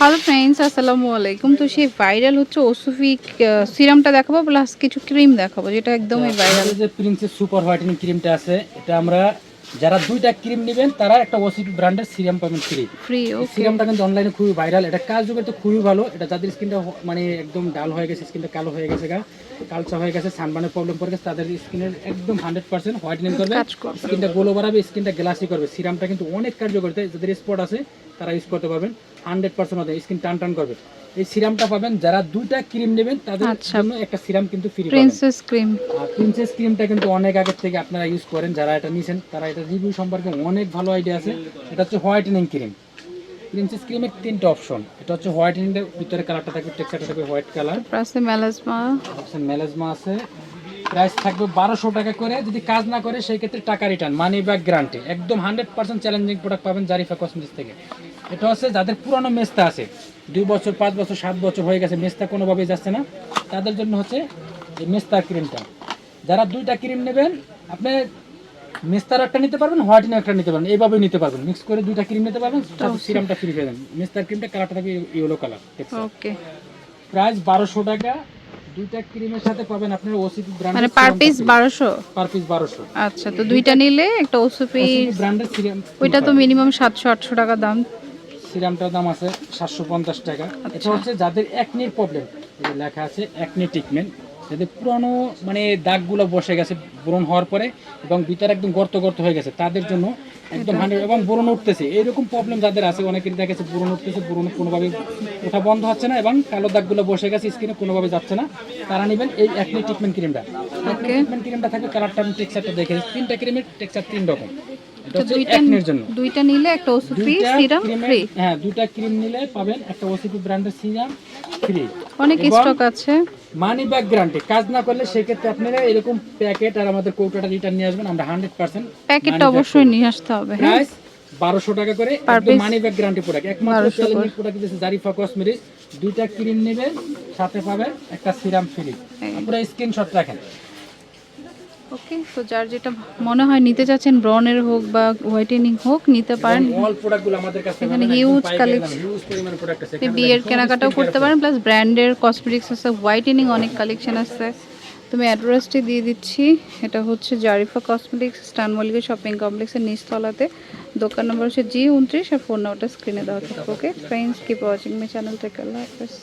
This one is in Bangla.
হ্যালো ফ্রেন্ডস আসসালামু আলাইকুম। তো সেই ভাইরাল হচ্ছে ওসুফিক সিরামটা দেখাবো প্লাস কিছু ক্রিম দেখাবো যেটা একদমই ভাইরাল যে প্রিন্সেস সুপার হোয়াইটেনিং ক্রিমটা আছে এটা আমরা যারা দুইটা ক্রিম নেবেন তারা একটা ওসিপি ব্র্যান্ডের সিরাম পাবেন ফ্রি ফ্রি সিরামটা কিন্তু অনলাইনে খুবই ভাইরাল এটা কাজ যুগে তো খুবই ভালো। এটা যাদের স্কিনটা মানে একদম ডাল হয়ে গেছে স্কিনটা কালো হয়ে গেছে গা কালচা হয়ে গেছে সানবানের প্রবলেম পড়ে গেছে তাদের স্কিনের একদম হান্ড্রেড পার্সেন্ট হোয়াইটেনিং করবে। স্কিনটা গোলো বাড়াবে স্কিনটা গ্লাসি করবে। সিরামটা কিন্তু অনেক কার্যকর যাদের স্পট আছে তারা ইউজ করতে পারবেন। হান্ড্রেড পার্সেন্ট হবে স্কিন টান টান করবে। এই সিরামটা পাবেন যারা দুইটা ক্রিম নেবেন তাদের আচ্ছা। জন্য একটা সিরাম কিন্তু ফ্রি প্রিন্সেস ক্রিম প্রিন্সেস ক্রিমটা কিন্তু অনেক আগের থেকে আপনারা ইউজ করেন যারা এটা নিয়েছেন তারা এটা রিভিউ সম্পর্কে অনেক ভালো আইডিয়া আছে। এটা হচ্ছে হোয়াইটেনিং ক্রিম প্রিন্সেস ক্রিমের তিনটা অপশন এটা হচ্ছে হোয়াইটেনিংয়ের ভিতরে কালারটা থাকবে টেক্সচারটা থাকবে হোয়াইট কালার প্লাসে মেলাজমা অপশন মেলাজমা আছে। প্রাইস থাকবে বারোশো টাকা করে। যদি কাজ না করে সেই ক্ষেত্রে টাকা রিটার্ন মানি ব্যাক গ্যারান্টি একদম হান্ড্রেড পার্সেন্ট চ্যালেঞ্জিং প্রোডাক্ট পাবেন জারিফা কসমেটিক্স থেকে। এটা হচ্ছে যাদের পুরানো মেস্তা আছে। দুই বছর পাঁচ বছর সাত বছর হয়ে গেছে মেস্তা কোনোভাবেই যাচ্ছে না। তাদের জন্য হচ্ছে এই মেস্তা ক্রিমটা যারা দুইটা ক্রিম নেবেন আপনি মেস্তার একটা নিতে পারবেন হোয়াইটিং একটা নিতে পারবেন এইভাবেই নিতে পারবেন। মিক্স করে দুইটা ক্রিম নিতে পারবেন সিরামটা ফ্রি পেয়ে যাবেন মেস্তার ক্রিমটা কালারটা থাকবে ইয়েলো কালার ওকে প্রাইস বারোশো টাকা দুইটা ক্রিমের সাথে পাবেন আপনার ওসিপি মানে পার পিস বারোশো? পার পিস বারোশো। আচ্ছা তো দুইটা নিলে একটা ওসিপি ব্র্যান্ডের সিরাম ওইটা তো মিনিমাম সাতশো আটশো টাকা দাম। সিরামটার দাম আছে সাতশো পঞ্চাশ টাকা। আচ্ছা। এটা হচ্ছে যাদের একনির প্রবলেম লেখা আছে একনি ট্রিটমেন্ট যাদের পুরানো মানে দাগগুলো বসে গেছে ব্রণ হওয়ার পরে এবং ভিতরে একদম গর্ত গর্ত হয়ে গেছে। তাদের জন্য একদম হান্ড্রেড এবং ব্রণ উঠতেছে। এইরকম প্রবলেম যাদের আছে অনেকের দেখা গেছে ব্রণ উঠতেছে ব্রণ কোনোভাবে ওঠা বন্ধ হচ্ছে না এবং কালো দাগগুলো বসে গেছে স্কিনে কোনোভাবে যাচ্ছে না। তারা নেবেন এই একনি ট্রিটমেন্ট ক্রিমটা ট্রিটমেন্ট ক্রিমটা থাকবে কালারটা আমি টেক্সচারটা দেখে। তিনটা ক্রিমের টেক্সচার তিন রকম। এটা হচ্ছে দুইটা জন্য। দুইটা নিলে একটা সিরাম ফ্রি হ্যাঁ দুইটা ক্রিম নিলে পাবেন একটা ওসিপি ব্র্যান্ডের সিরাম ফ্রি অনেক স্টক আছে। মানি ব্যাক গ্যারান্টি কাজ না করলে সেক্ষেত্রে আপনারা এরকম প্যাকেট আর আমাদের কৌটাটা রিটার্ন নিয়ে আসবেন আমরা হান্ড্রেড পার্সেন্ট প্যাকেটটা অবশ্যই নিয়ে আসতে হবে হ্যাঁ? বারোশো টাকা করে মানি ব্যাক গ্যারান্টি প্রোডাক্ট একমাত্র চ্যালেঞ্জিং প্রোডাক্ট দিয়েছে জারিফা কসমেটিক্স দুইটা ক্রিম নেবেন সাথে পাবেন একটা সিরাম ফ্রি। আপনারা স্ক্রিনশট রাখেন। ওকে তো যার যেটা মনে হয় নিতে চাচ্ছেন ব্রনের হোক বা হোয়াইটেনিং হোক নিতে পারেন। অল প্রোডাক্টগুলো আমাদের কাছে এখানে huge collection। হিউজ পরিমাণ প্রোডাক্ট আছে। আপনি বিয়ের কেনাকাটাও করতে পারেন প্লাস ব্র্যান্ডের কসমেটিক্স আছে হোয়াইটেনিং অনেক কালেকশন আছে। তুমি অ্যাড্রেসটি দিয়ে দিচ্ছি। এটা হচ্ছে জারিফা কসমেটিক্স স্টান মল্লিকা শপিং কমপ্লেক্সের নিচতলাতে। দোকান নম্বর হচ্ছে জি উনত্রিশ আর ফোন নাম্বারটা স্ক্রিনে দেওয়া থাকবে okay? Friends keep watching my channel থেকে আল্লাহ হাফেজ